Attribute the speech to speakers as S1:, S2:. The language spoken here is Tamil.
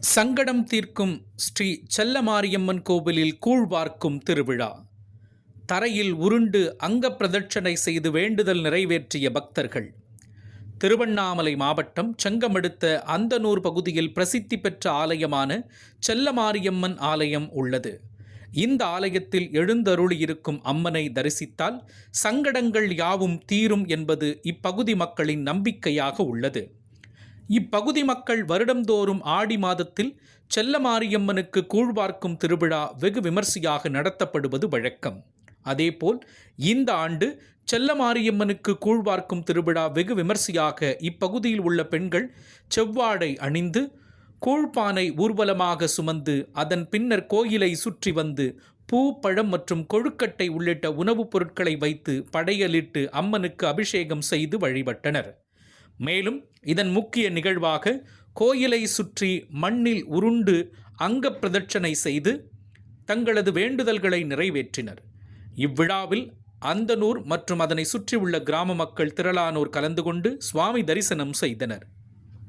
S1: சங்கடம் தீர்க்கும் ஸ்ரீ செல்லமாரியம்மன் கோவிலில் கூழ்வார்க்கும் திருவிழா. தரையில் உருண்டு அங்க பிரதட்சணை செய்து வேண்டுதல் நிறைவேற்றிய பக்தர்கள். திருவண்ணாமலை மாவட்டம் செங்கமெடுத்த அந்தனூர் பகுதியில் பிரசித்தி பெற்ற ஆலயமான செல்லமாரியம்மன் ஆலயம் உள்ளது. இந்த ஆலயத்தில் எழுந்தருளியிருக்கும் அம்மனை தரிசித்தால் சங்கடங்கள் யாவும் தீரும் என்பது இப்பகுதி மக்களின் நம்பிக்கையாக உள்ளது. இப்பகுதி மக்கள் வருடந்தோறும் ஆடி மாதத்தில் செல்லமாரியம்மனுக்கு கூழ்வார்க்கும் திருவிழா வெகு விமர்சையாக நடத்தப்படுவது வழக்கம். அதேபோல் இந்த ஆண்டு செல்லமாரியம்மனுக்கு கூழ்வார்க்கும் திருவிழா வெகு விமர்சையாக இப்பகுதியில் உள்ள பெண்கள் செவ்வாடை அணிந்து கூழ்பானை ஊர்வலமாக சுமந்து அதன் பின்னர் கோயிலை சுற்றி வந்து பூ பழம் மற்றும் கொழுக்கட்டை உள்ளிட்ட உணவுப் பொருட்களை வைத்து படையலிட்டு அம்மனுக்கு அபிஷேகம் செய்து வழிபட்டனர். மேலும் இதன் முக்கிய நிகழ்வாக கோயிலை சுற்றி மண்ணில் உருண்டு அங்க பிரதட்சணை செய்து தங்களது வேண்டுதல்களை நிறைவேற்றினர். இவ்விழாவில் அந்தனூர் மற்றும் அதனை சுற்றியுள்ள கிராம மக்கள் திரளானோர் கலந்து கொண்டு சுவாமி தரிசனம் செய்தனர்.